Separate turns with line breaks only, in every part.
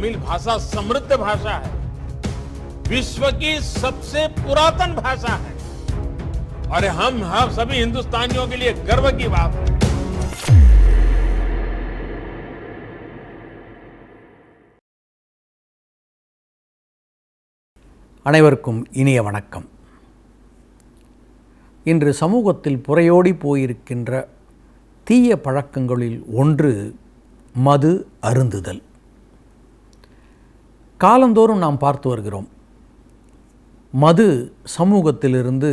तमिल भाषा समृद्ध भाषा है विश्व की सबसे पुरातन भाषा है और हम हम सभी हिंदुस्तानियों के लिए गर्व की बात है
அனைவருக்கும் இனிய வணக்கம் இன்று சமூகத்தில் புறையோடி போயிருக்கின்ற தீய பழக்கங்களில் ஒன்று மது அருந்துதல் காலந்தோறும் நாம் பார்த்து வருகிறோம். மது சமூகத்திலிருந்து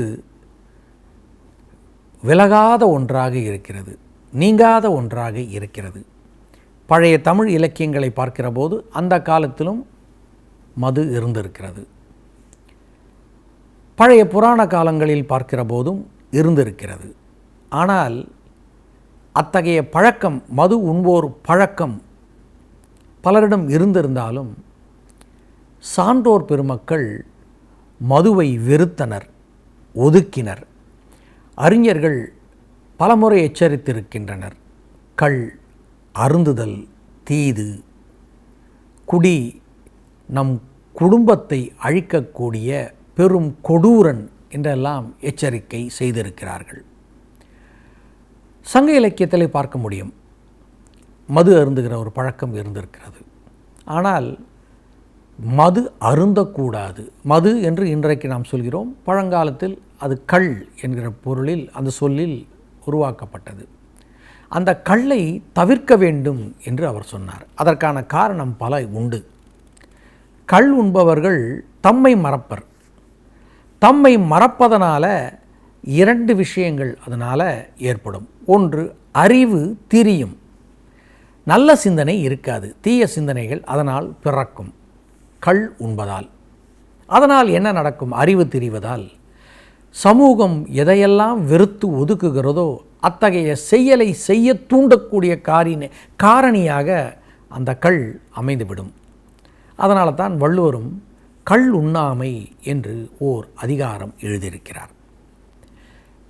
விலகாத ஒன்றாக இருக்கிறது நீங்காத ஒன்றாக இருக்கிறது. பழைய தமிழ் இலக்கியங்களை பார்க்கிற போது அந்த காலத்திலும் மது இருந்திருக்கிறது. பழைய புராண காலங்களில் பார்க்கிற போதும் இருந்திருக்கிறது. ஆனால் அத்தகைய பழக்கம் மது உண்போர் பழக்கம் பலரிடம் இருந்திருந்தாலும் சான்றோர் பெருமக்கள் மதுவை வெறுத்தனர் ஒதுக்கினர். அறிஞர்கள் பலமுறை எச்சரித்திருக்கின்றனர். கள் அருந்துதல் தீது. குடி நம் குடும்பத்தை அழிக்கக்கூடிய பெரும் கொடூரன் என்றெல்லாம் எச்சரிக்கை செய்திருக்கிறார்கள். சங்க இலக்கியத்தில் பார்க்க முடியும். மது அருந்துகிற ஒரு பழக்கம் இருந்திருக்கிறது. ஆனால் மது அருந்தக்கூடாது. மது என்று இன்றைக்கு நாம் சொல்கிறோம். பழங்காலத்தில் அது கள் என்கிற பொருளில் அந்த சொல்லில் உருவாக்கப்பட்டது. அந்த கல்லை தவிர்க்க வேண்டும் என்று அவர் சொன்னார். அதற்கான காரணம் பல உண்டு. கள் உண்பவர்கள் தம்மை மறப்பர். தம்மை மறப்பதனால் இரண்டு விஷயங்கள் அதனால் ஏற்படும். ஒன்று அறிவு திரியும். நல்ல சிந்தனை இருக்காது. தீய சிந்தனைகள் அதனால் பிறக்கும். கள் உண்பதால். அதனால் என்ன நடக்கும்? அறிவு தெரிவதால். சமூகம் எதையெல்லாம் வெறுத்து ஒதுக்குகிறதோ அத்தகைய செயலை செய்ய தூண்டக்கூடிய காரின காரணியாக அந்த கள் அமைந்துவிடும். அதனால தான் வள்ளுவரும் கள் உண்ணாமை என்று ஓர் அதிகாரம் எழுதியிருக்கிறார்.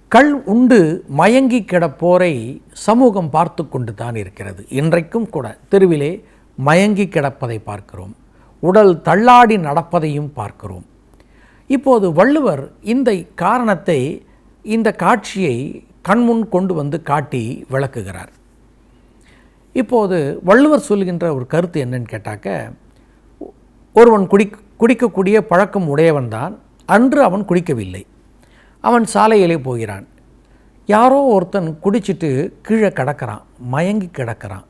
கள் உண்டு மயங்கி கிடப்போரை சமூகம் பார்த்து கொண்டு தான் இருக்கிறது. இன்றைக்கும் கூட தெருவிலே மயங்கி கிடப்பதை பார்க்கிறோம். உடல் தள்ளாடி நடப்பதையும் பார்க்கிறோம். இப்போது வள்ளுவர் இந்த காரணத்தை இந்த காட்சியை கண்முன் கொண்டு வந்து காட்டி விளக்குகிறார். இப்போது வள்ளுவர் சொல்கின்ற ஒரு கருத்து என்னன்னு கேட்டாக்க ஒருவன் குடி குடிக்கக்கூடிய பழக்கம் உடையவன்தான் அன்று அவன் குடிக்கவில்லை. அவன் சாலையிலே போகிறான். யாரோ ஒருத்தன் குடிச்சிட்டு கீழே கிடக்கிறான் மயங்கி கிடக்கிறான்.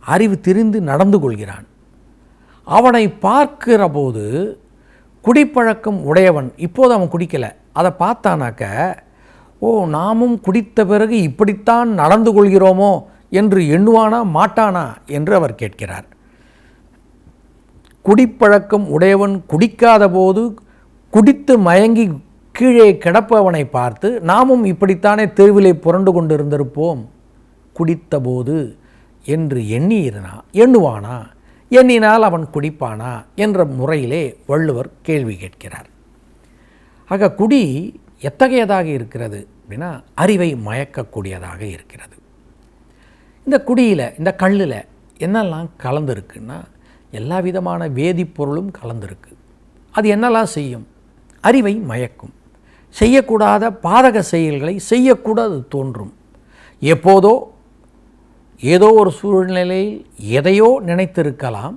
அறிவு திரிந்து நடந்து கொள்கிறான். அவனை பார்க்கிற போது குடிப்பழக்கம் உடையவன். இப்போது அவன் குடிக்கலை. அதை பார்த்தானாக்க ஓ நாமும் குடித்த பிறகு இப்படித்தான் நடந்து கொள்கிறோமோ என்று எண்ணுவானா மாட்டானா? என்று அவர் கேட்கிறார். குடிப்பழக்கம் உடையவன் குடிக்காத போது குடித்து மயங்கி கீழே கிடப்பவனை பார்த்து நாமும் இப்படித்தானே தெருவிலே புரண்டு கொண்டிருந்திருப்போம் குடித்தபோது என்று எண்ணியிருனா எண்ணுவானா? எண்ணினால் அவன் குடிப்பானா என்ற முறையிலே வள்ளுவர் கேள்வி கேட்கிறார். ஆக குடி எத்தகையதாக இருக்கிறது அப்படின்னா அறிவை மயக்கக்கூடியதாக இருக்கிறது. இந்த குடியில் இந்த கல்லில் என்னெல்லாம் கலந்துருக்குன்னா எல்லா விதமான வேதிப்பொருளும் கலந்துருக்கு. அது என்னெல்லாம் செய்யும்? அறிவை மயக்கும். செய்யக்கூடாத பாதக செயல்களை செய்யக்கூடாது தோன்றும். எப்போதோ ஏதோ ஒரு சூழ்நிலையில் எதையோ நினைத்திருக்கலாம்.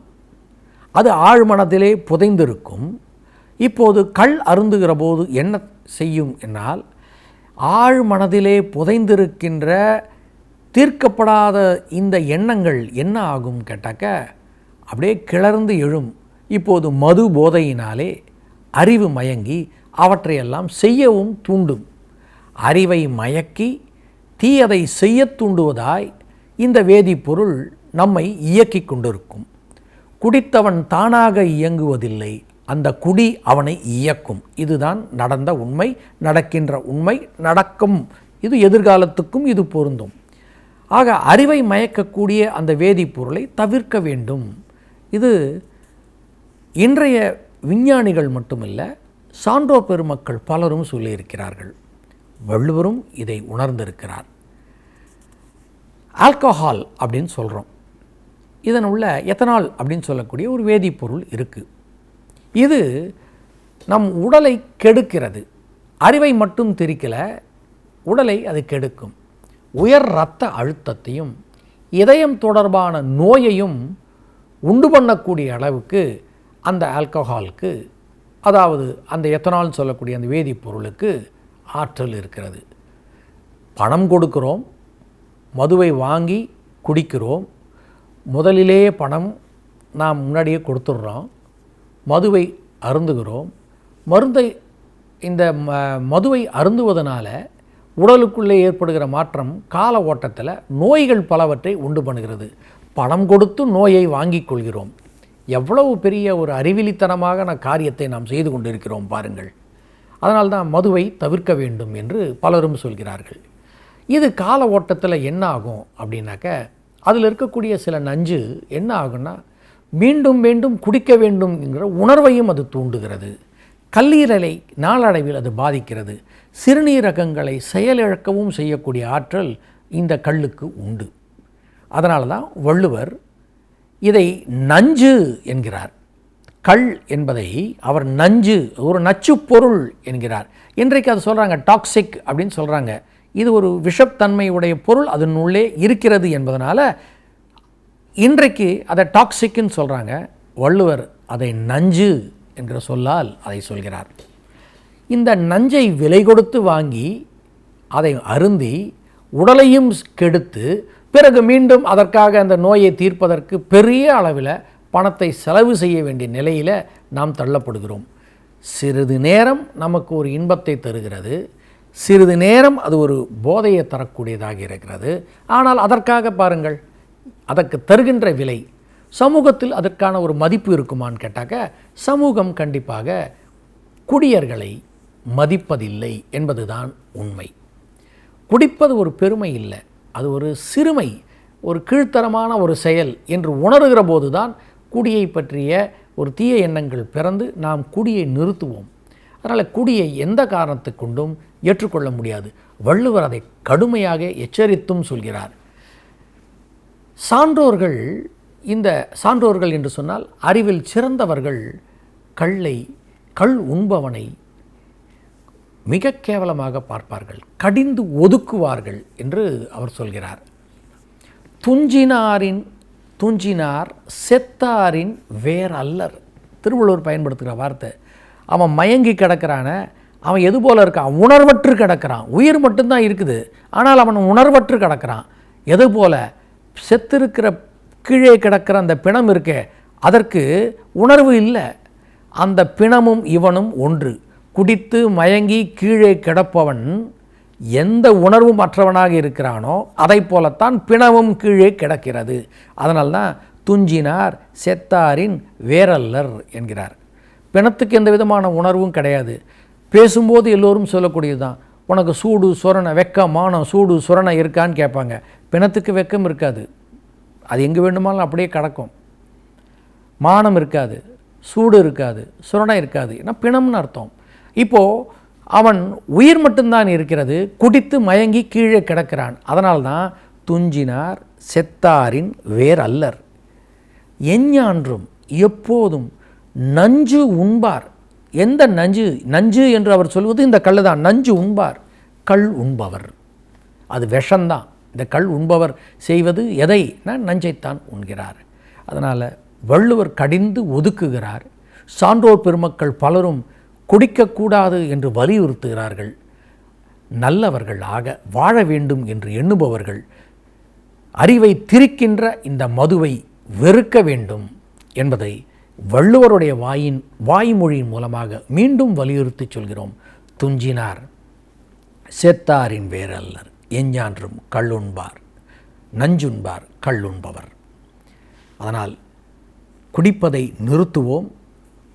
அது ஆழ்மனத்திலே புதைந்திருக்கும். இப்போது கள் அருந்துகிற போது என்ன செய்யும் என்னால் ஆழ்மனதிலே புதைந்திருக்கின்ற தீர்க்கப்படாத இந்த எண்ணங்கள் என்ன ஆகும் கேட்டாக்க அப்படியே கிளர்ந்து எழும். இப்போது மது போதையினாலே அறிவு மயங்கி அவற்றையெல்லாம் செய்யவும் தூண்டும். அறிவை மயக்கி தீயதை செய்ய தூண்டுவதாய் இந்த வேதிப்பொருள் நம்மை இயக்கிக் கொண்டிருக்கும். குடித்தவன் தானாக இயங்குவதில்லை. அந்த குடி அவனை இயக்கும். இதுதான் நடந்த உண்மை நடக்கின்ற உண்மை நடக்கும். இது எதிர்காலத்துக்கும் இது பொருந்தும். ஆக அறிவை மயக்கக்கூடிய அந்த வேதிப்பொருளை தவிர்க்க வேண்டும். இது இன்றைய விஞ்ஞானிகள் மட்டுமல்ல சான்றோர் பெருமக்கள் பலரும் சொல்லியிருக்கிறார்கள். வள்ளுவரும் இதை உணர்ந்திருக்கிறார். ஆல்கஹால் அப்படின்னு சொல்கிறோம் இதன் உள்ள எத்தனால் அப்படின்னு சொல்லக்கூடிய ஒரு வேதிப்பொருள் இருக்குது இது நம் உடலை கெடுக்கிறது. அறிவை மட்டும் திரிக்கலை உடலை அது கெடுக்கும். உயர் இரத்த அழுத்தத்தையும் இதயம் தொடர்பான நோயையும் உண்டு பண்ணக்கூடிய அளவுக்கு அந்த ஆல்கஹாலுக்கு அதாவது அந்த எத்தனால் சொல்லக்கூடிய அந்த வேதிப்பொருளுக்கு ஆற்றல் இருக்கிறது. பணம் கொடுக்குறோம் மதுவை வாங்கி குடிக்கிறோம். முதலிலேயே பணம் நாம் முன்னாடியே கொடுத்துட்றோம். மதுவை அருந்துகிறோம். மருந்தை இந்த ம மதுவை அருந்துவதனால உடலுக்குள்ளே ஏற்படுகிற மாற்றம் கால ஓட்டத்தில் நோய்கள் பலவற்றை உண்டு பண்ணுகிறது. பணம் கொடுத்து நோயை வாங்கிக் கொள்கிறோம். எவ்வளவு பெரிய ஒரு அறிவிலித்தனமாக காரியத்தை நாம் செய்து கொண்டிருக்கிறோம் பாருங்கள். அதனால்தான் மதுவை தவிர்க்க வேண்டும் என்று பலரும் சொல்கிறார்கள். இது கால ஓட்டத்தில் என்ன ஆகும் அப்படின்னாக்க அதில் இருக்கக்கூடிய சில நஞ்சு என்ன ஆகும்னா மீண்டும் மீண்டும் குடிக்க வேண்டும் என்கிற உணர்வையும் அது தூண்டுகிறது. கல்லீரலை நாளடைவில் அது பாதிக்கிறது. சிறுநீரகங்களை செயலிழக்கவும் செய்யக்கூடிய ஆற்றல் இந்த கல்லுக்கு உண்டு. அதனால தான் வள்ளுவர் இதை நஞ்சு என்கிறார். கல் என்பதை அவர் நஞ்சு ஒரு நச்சு பொருள் என்கிறார். இன்றைக்கு அது சொல்கிறாங்க டாக்ஸிக் அப்படின்னு சொல்கிறாங்க இது ஒரு விஷத்தன்மையுடைய பொருள் அதனுள்ளே இருக்கிறது என்பதனால் இன்றைக்கு அதை டாக்ஸிக்குன்னு சொல்கிறாங்க வள்ளுவர் அதை நஞ்சு என்கிற சொல்லால் அதை சொல்கிறார். இந்த நஞ்சை விலை கொடுத்து வாங்கி அதை அருந்தி உடலையும் கெடுத்து பிறகு மீண்டும் அதற்காக அந்த நோயை தீர்ப்பதற்கு பெரிய அளவில் பணத்தை செலவு செய்ய வேண்டிய நிலையில் நாம் தள்ளப்படுகிறோம். சிறிது நேரம் நமக்கு ஒரு இன்பத்தை தருகிறது. சிறிது நேரம் அது ஒரு போதையை தரக்கூடியதாக இருக்கிறது. ஆனால் அதற்காக பாருங்கள் அதற்கு தருகின்ற விலை சமூகத்தில் அதற்கான ஒரு மதிப்பு இருக்குமான்னு கேட்டாக்க சமூகம் கண்டிப்பாக குடியர்களை மதிப்பதில்லை என்பதுதான் உண்மை. குடிப்பது ஒரு பெருமை இல்லை அது ஒரு சிறுமை ஒரு கீழ்த்தரமான ஒரு செயல் என்று உணர்கிற போதுதான் குடியை பற்றிய ஒரு தீய எண்ணங்கள் பிறந்து நாம் குடியை நிறுத்துவோம். அதனால் குடியை எந்த காரணத்தை கொண்டும் ஏற்றுக்கொள்ள முடியாது. வள்ளுவர் அதை கடுமையாக எச்சரித்தும் சொல்கிறார். சான்றோர்கள் இந்த சான்றோர்கள் என்று சொன்னால் அறிவில் சிறந்தவர்கள் கல்லை கள் உண்பவனை மிக கேவலமாக பார்ப்பார்கள் கடிந்து ஒதுக்குவார்கள் என்று அவர் சொல்கிறார். துஞ்சினாரின் துஞ்சினார் செத்தாரின் வேறல்லர். அல்லர் திருவள்ளுவர் பயன்படுத்துகிற வார்த்தை அவன் மயங்கி கிடக்கிறான அவன் எது போல் இருக்கான்? உணர்வற்று கிடக்கிறான். உயிர் மட்டும்தான் இருக்குது. ஆனால் அவன் உணர்வற்று கிடக்கிறான். எது போல்? செத்திருக்கிற கீழே கிடக்கிற அந்த பிணம் இருக்கே அதற்கு உணர்வு இல்லை. அந்த பிணமும் இவனும் ஒன்று. குடித்து மயங்கி கீழே கிடப்பவன் எந்த உணர்வும் அற்றவனாக இருக்கிறானோ அதை போலத்தான் பிணமும் கீழே கிடக்கிறது. அதனால்தான் துஞ்சினார் செத்தாரின் வேரல்லர் என்கிறார். பிணத்துக்கு எந்த விதமான உணர்வும் கிடையாது. பேசும்போது எல்லோரும் சொல்லக்கூடியது தான் உனக்கு சூடு சுரணை வெக்கம் மானம் சூடு சுரணை இருக்கான்னு கேட்பாங்க. பிணத்துக்கு வெக்கம் இருக்காது. அது எங்கே வேண்டுமானாலும் அப்படியே கிடக்கும். மானம் இருக்காது. சூடு இருக்காது. சுரணை இருக்காது. ஏன்னா பிணம்னு அர்த்தம். இப்போது அவன் உயிர் மட்டும்தான் இருக்கிறது. குடித்து மயங்கி கீழே கிடக்கிறான். அதனால்தான் துஞ்சினார் செத்தாரின் வேர் அல்லர் எஞ்ஞான்றும் எப்போதும் நஞ்சு உண்பார். எந்த நஞ்சு? நஞ்சு என்று அவர் சொல்வது இந்த கல் தான் நஞ்சு உண்பார். கள் உண்பவர். அது விஷம்தான். இந்த கள் உண்பவர் செய்வது எதை? நான் நஞ்சைத்தான் உண்கிறார். அதனால் வள்ளுவர் கடிந்து ஒதுக்குகிறார். சான்றோர் பெருமக்கள் பலரும் குடிக்கக்கூடாது என்று வலியுறுத்துகிறார்கள். நல்லவர்கள் ஆக வாழ வேண்டும் என்று எண்ணுபவர்கள் அறிவை திரிக்கின்ற இந்த மதுவை வெறுக்க வேண்டும் என்பதை வள்ளுவருடைய வாயின் வாய்மொழியின் மூலமாக மீண்டும் வலியுறுத்தி சொல்கிறோம். துஞ்சினார் செத்தாரின் வேரல்லர் எஞ்ஞான்றும் கள்ளுண்பார் நஞ்சுண்பார் கள்ளுண்பவர். அதனால் குடிப்பதை நிறுத்துவோம்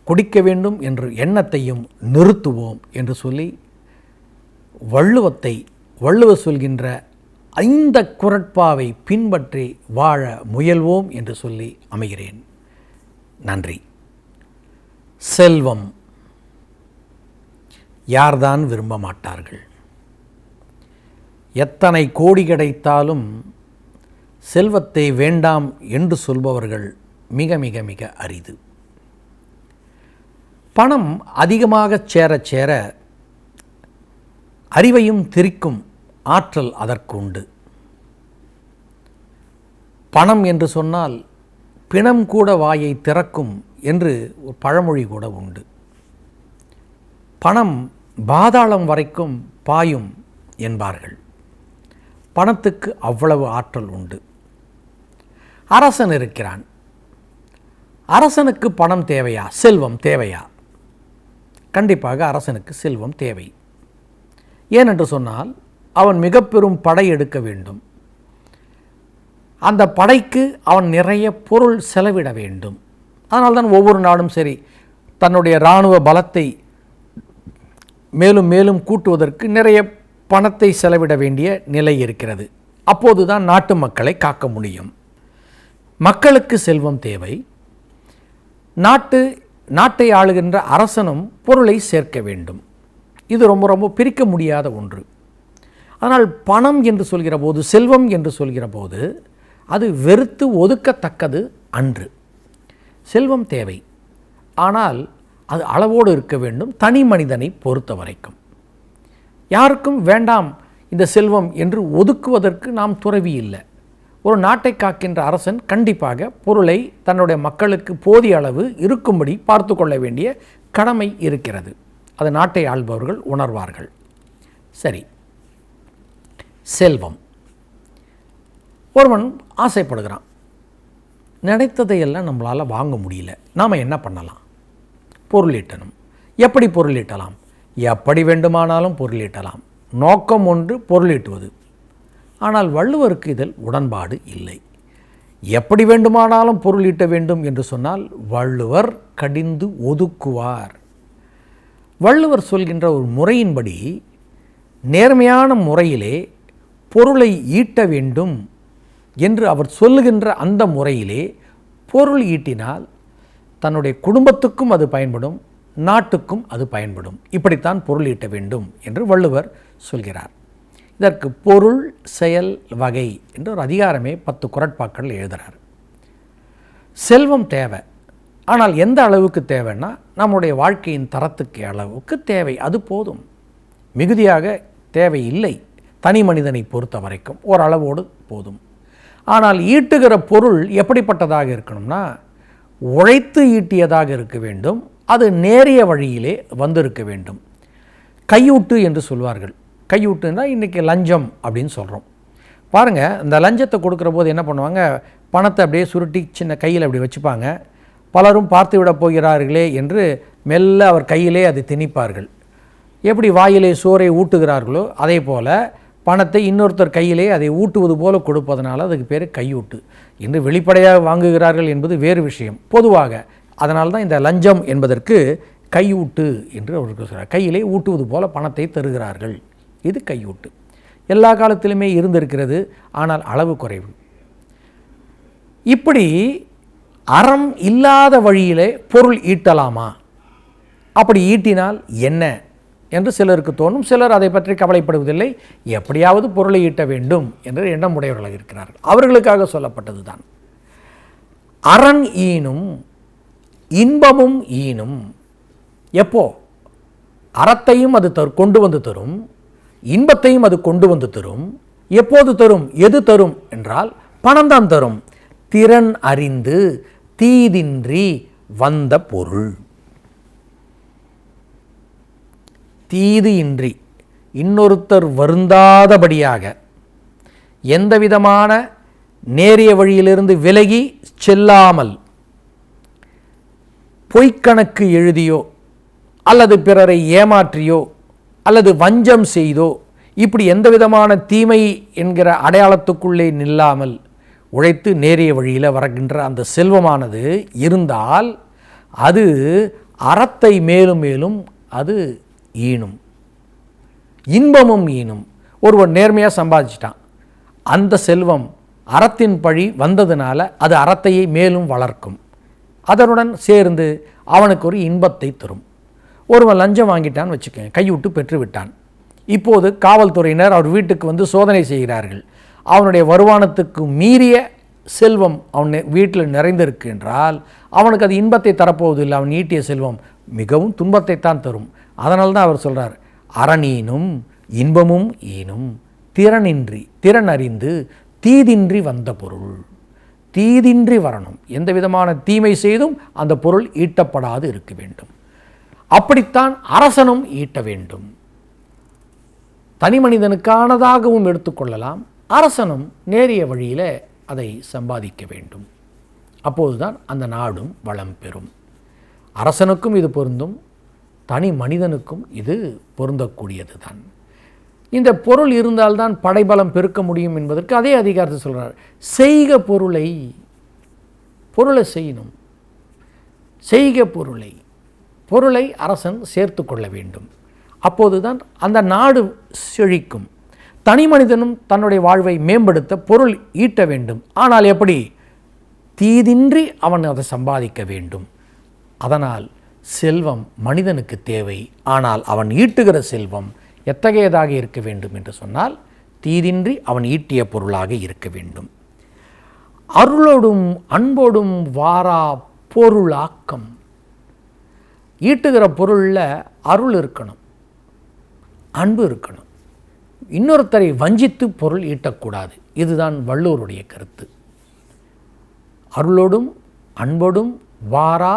குடிக்க வேண்டும் என்ற எண்ணத்தையும் நிறுத்துவோம் என்று சொல்லி வள்ளுவத்தை வள்ளுவர் சொல்கின்ற ஐந்த குரட்பாவை பின்பற்றி வாழ முயல்வோம் என்று சொல்லி அமைகிறேன். நன்றி. செல்வம். யார்தான் விரும்ப மாட்டார்கள்? எத்தனை கோடி கிடைத்தாலும் செல்வத்தை வேண்டாம் என்று சொல்பவர்கள் மிக மிக மிக அரிது. பணம் அதிகமாக சேர சேர அறிவையும் திரிக்கும் ஆற்றல் அதற்கு உண்டு. பணம் என்று சொன்னால் பிணம் கூட வாயை திறக்கும் என்று ஒரு பழமொழி கூட உண்டு. பணம் பாதாளம் வரைக்கும் பாயும் என்பார்கள். பணத்துக்கு அவ்வளவு ஆற்றல் உண்டு. அரசன் இருக்கிறான். அரசனுக்கு பணம் தேவையா? செல்வம் தேவையா? கண்டிப்பாக அரசனுக்கு செல்வம் தேவை. ஏனென்று சொன்னால் அவன் மிக பெரும் படை எடுக்க வேண்டும். அந்த படைக்கு அவன் நிறைய பொருள் செலவிட வேண்டும். அதனால்தான் ஒவ்வொரு நாடும் சரி தன்னுடைய இராணுவ பலத்தை மேலும் மேலும் கூட்டுவதற்கு நிறைய பணத்தை செலவிட வேண்டிய நிலை இருக்கிறது. அப்போது தான் நாட்டு மக்களை காக்க முடியும். மக்களுக்கு செல்வம் தேவை. நாட்டு நாட்டை ஆளுகின்ற அரசனும் பொருளை சேர்க்க வேண்டும். இது ரொம்ப ரொம்ப பிரிக்க முடியாத ஒன்று. ஆனால் பணம் என்று சொல்கிற போது செல்வம் என்று சொல்கிற போது அது வெறுத்து ஒதுக்கத்தக்கது அன்று. செல்வம் தேவை. ஆனால் அது அளவோடு இருக்க வேண்டும் தனி மனிதனை பொறுத்த வரைக்கும். யாருக்கும் வேண்டாம் இந்த செல்வம் என்று ஒதுக்குவதற்கு நாம் துறவி இல்லை. ஒரு நாட்டை காக்கின்ற அரசன் கண்டிப்பாக பொருளை தன்னுடைய மக்களுக்கு போதிய அளவு இருக்கும்படி பார்த்து கொள்ள வேண்டிய கடமை இருக்கிறது. அது நாட்டை ஆள்பவர்கள் உணர்வார்கள். சரி. செல்வம். ஒருவன் ஆசைப்படுகிறான். நினைத்ததையெல்லாம் நம்மளால் வாங்க முடியல. நாம் என்ன பண்ணலாம்? பொருளீட்டணும். எப்படி பொருளீட்டலாம்? எப்படி வேண்டுமானாலும் பொருளீட்டலாம். நோக்கம் ஒன்று பொருளீட்டுவது. ஆனால் வள்ளுவருக்கு இதில் உடன்பாடு இல்லை. எப்படி வேண்டுமானாலும் பொருளீட்ட வேண்டும் என்று சொன்னால் வள்ளுவர் கடிந்து ஒதுக்குவார். வள்ளுவர் சொல்கின்ற ஒரு முறையின்படி நேர்மையான முறையிலே பொருளை ஈட்ட வேண்டும். என்று அவர் சொல்லுகின்ற அந்த முறையிலே பொருள் ஈட்டினால் தன்னுடைய குடும்பத்துக்கும் அது பயன்படும் நாட்டுக்கும் அது பயன்படும். இப்படித்தான் பொருள் ஈட்ட வேண்டும் என்று வள்ளுவர் சொல்கிறார். இதற்கு பொருள் செயல் வகை என்று ஒரு அதிகாரமே பத்து குரட்பாக்கள் எழுதுகிறார் செல்வம் தேவை. ஆனால் எந்த அளவுக்கு தேவைன்னா நம்முடைய வாழ்க்கையின் தரத்துக்கு அளவுக்கு தேவை. அது போதும். மிகுதியாக தேவை இல்லை. தனி மனிதனை பொறுத்த வரைக்கும் ஓரளவோடு போதும். ஆனால் ஈட்டுகிற பொருள் எப்படிப்பட்டதாக இருக்கணும்னா உழைத்து ஈட்டியதாக இருக்க வேண்டும் அது நேரிய வழியிலே வந்திருக்க வேண்டும். கையூட்டு என்று சொல்வார்கள். கையூட்டுன்னா இன்றைக்கி லஞ்சம் அப்படின்னு சொல்கிறோம் பாருங்கள் இந்த லஞ்சத்தை கொடுக்குற போது என்ன பண்ணுவாங்க? பணத்தை அப்படியே சுருட்டி சின்ன கையில் அப்படி வச்சுப்பாங்க. பலரும் பார்த்து விட போகிறார்களே என்று மெல்ல அவர் கையிலே அதை திணிப்பார்கள். எப்படி வாயிலே சோறை ஊட்டுகிறார்களோ அதே போல் பணத்தை இன்னொருத்தர் கையிலே அதை ஊட்டுவது போல கொடுப்பதனால் அதுக்கு பேர் கையூட்டு. இன்று வெளிப்படையாக வாங்குகிறார்கள் என்பது வேறு விஷயம். பொதுவாக அதனால் தான் இந்த லஞ்சம் என்பதற்கு கையூட்டு என்று அவருக்கு சொல்கிறார் கையிலே ஊட்டுவது போல பணத்தை தருகிறார்கள். இது கையூட்டு. எல்லா காலத்திலுமே இருந்திருக்கிறது ஆனால் அளவு குறைவு. இப்படி அறம் இல்லாத வழியிலே பொருள் ஈட்டலாமா? அப்படி ஈட்டினால் என்ன? என்று சிலருக்கு தோணும். சிலர் அதை பற்றி கவலைப்படுவதில்லை. எப்படியாவது பொருளை ஈட்ட வேண்டும் என்று எண்ணம் உடையவர்கள் இருக்கிறார்கள். அவர்களுக்காக சொல்லப்பட்டது தான் அரண் ஈனும் இன்பமும் ஈனும் எப்போ? அறத்தையும் அது தரு கொண்டு வந்து தரும் இன்பத்தையும் அது கொண்டு வந்து தரும் எப்போது தரும் எது தரும் என்றால் பணம் தான் தரும். திறன் அறிந்து தீதின்றி வந்த பொருள். தீது இன்றி இன்னொருத்தர் வருந்தாதபடியாக எந்த விதமான நேரிய வழியிலிருந்து விலகி செல்லாமல் பொய்க்கணக்கு எழுதியோ அல்லது பிறரை ஏமாற்றியோ அல்லது வஞ்சம் செய்தோ இப்படி எந்த விதமான தீமை என்கிற அடையாளத்துக்குள்ளே நில்லாமல் உழைத்து நேரிய வழியில் வரகின்ற அந்த செல்வமானது இருந்தால் அது அறத்தை மேலும் மேலும் அது ஈனும். இன்பமும் ஈனும். ஒருவர் நேர்மையாக சம்பாதிச்சிட்டான். அந்த செல்வம் அறத்தின் பழி வந்ததுனால அது அறத்தையே மேலும் வளர்க்கும். அதனுடன் சேர்ந்து அவனுக்கு ஒரு இன்பத்தை தரும். ஒருவன் லஞ்சம் வாங்கிட்டான்னு வச்சுக்கோங்க கைவிட்டு பெற்று விட்டான். இப்போது காவல்துறையினர் அவர் வீட்டுக்கு வந்து சோதனை செய்கிறார்கள். அவனுடைய வருமானத்துக்கு மீறிய செல்வம் அவன் வீட்டில் நிறைந்திருக்கு என்றால் அவனுக்கு அது இன்பத்தை தரப்போவதில்லை. அவன் ஈட்டிய செல்வம் மிகவும் துன்பத்தை தான் தரும். அதனால தான் அவர் சொல்கிறார் அரணீனும் இன்பமும் ஈனும் திறனின்றி திறன் அறிந்து தீதின்றி வந்த பொருள். தீதின்றி வரணும். எந்த விதமான தீமை செய்தும் அந்த பொருள் ஈட்டப்படாது இருக்க வேண்டும். அப்படித்தான் அரசனும் ஈட்ட வேண்டும். தனி மனிதனுக்கானதாகவும் எடுத்துக்கொள்ளலாம் அரசனும் நேரிய வழியில் அதை சம்பாதிக்க வேண்டும். அப்போதுதான் அந்த நாடும் வளம் பெறும். அரசனுக்கும் இது பொருந்தும். தனி மனிதனுக்கும் இது பொருந்தக்கூடியது தான் இந்த பொருள் இருந்தால்தான் படைபலம் பெருக்க முடியும் என்பதற்கு அதே அதிகாரத்தை சொல்கிறார் செய்க பொருளை பொருளை செய்யணும். செய்க பொருளை பொருளை அரசன் சேர்த்து கொள்ள வேண்டும். அப்போதுதான் அந்த நாடு செழிக்கும். தனி மனிதனும் தன்னுடைய வாழ்வை மேம்படுத்த பொருள் ஈட்ட வேண்டும். ஆனால் எப்படி? தீதின்றி அவன் அதை சம்பாதிக்க வேண்டும். அதனால் செல்வம் மனிதனுக்கு தேவை. ஆனால் அவன் ஈட்டுகிற செல்வம் எத்தகையதாக இருக்க வேண்டும் என்று சொன்னால் தீதின்றி அவன் ஈட்டிய பொருளாக இருக்க வேண்டும். அருளோடும் அன்போடும் வாரா பொருளாக்கம். ஈட்டுகிற பொருளில் அருள் இருக்கணும் அன்பு இருக்கணும். இன்னொருத்தரை வஞ்சித்து பொருள் ஈட்டக்கூடாது. இதுதான் வள்ளுவருடைய கருத்து. அருளோடும் அன்போடும் வாரா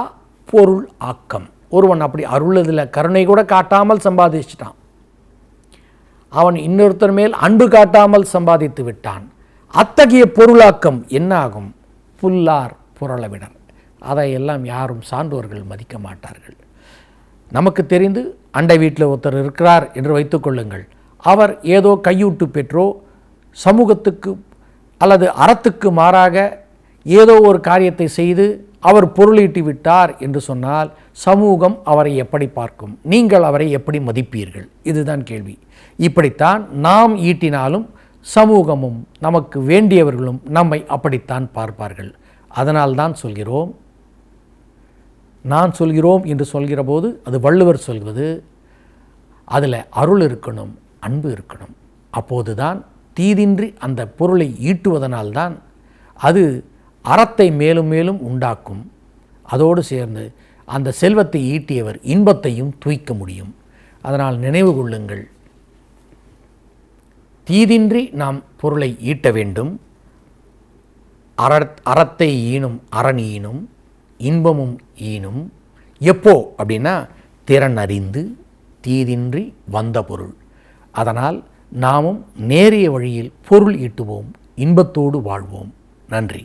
பொருள் ஆக்கம். ஒருவன் அப்படி அருளதில் கருணை கூட காட்டாமல் சம்பாதிச்சிட்டான். அவன் இன்னொருத்தர் மேல் அன்பு காட்டாமல் சம்பாதித்து விட்டான். அத்தகைய பொருளாக்கம் என்ன ஆகும் புல்லார் புரளவிடர் அதையெல்லாம் யாரும் சான்றோர்கள் மதிக்க மாட்டார்கள். நமக்கு தெரிந்து அண்டை வீட்டில் ஒருத்தர் இருக்கிறார் என்று வைத்துக்கொள்ளுங்கள் அவர் ஏதோ கையூட்டு பெற்றோ சமூகத்துக்கு அல்லது அறத்துக்கு மாறாக ஏதோ ஒரு காரியத்தை செய்து அவர் பொருளீட்டி விட்டார் என்று சொன்னால் சமூகம் அவரை எப்படி பார்க்கும்? நீங்கள் அவரை எப்படி மதிப்பீர்கள்? இதுதான் கேள்வி. இப்படித்தான் நாம் ஈட்டினாலும் சமூகமும் நமக்கு வேண்டியவர்களும் நம்மை அப்படித்தான் பார்ப்பார்கள். அதனால்தான் சொல்கிறோம் நான் சொல்கிறோம் என்று சொல்கிற போது அது வள்ளுவர் சொல்வது அதில் அருள் இருக்கணும் அன்பு இருக்கணும். அப்போதுதான் தீதின்றி அந்த பொருளை ஈட்டுவதனால்தான் அது அறத்தை மேலும் மேலும் உண்டாக்கும். அதோடு சேர்ந்து அந்த செல்வத்தை ஈட்டியவர் இன்பத்தையும் தூய்க்க முடியும். அதனால் நினைவு கொள்ளுங்கள். தீதின்றி நாம் பொருளை ஈட்ட வேண்டும். அற அறத்தை ஈனும் அரண் ஈனும் இன்பமும் ஈனும். எப்போ? அப்படின்னா திறன் அறிந்து தீதின்றி வந்த பொருள். அதனால் நாமும் நேரிய வழியில் பொருள் ஈட்டுவோம் இன்பத்தோடு வாழ்வோம். நன்றி.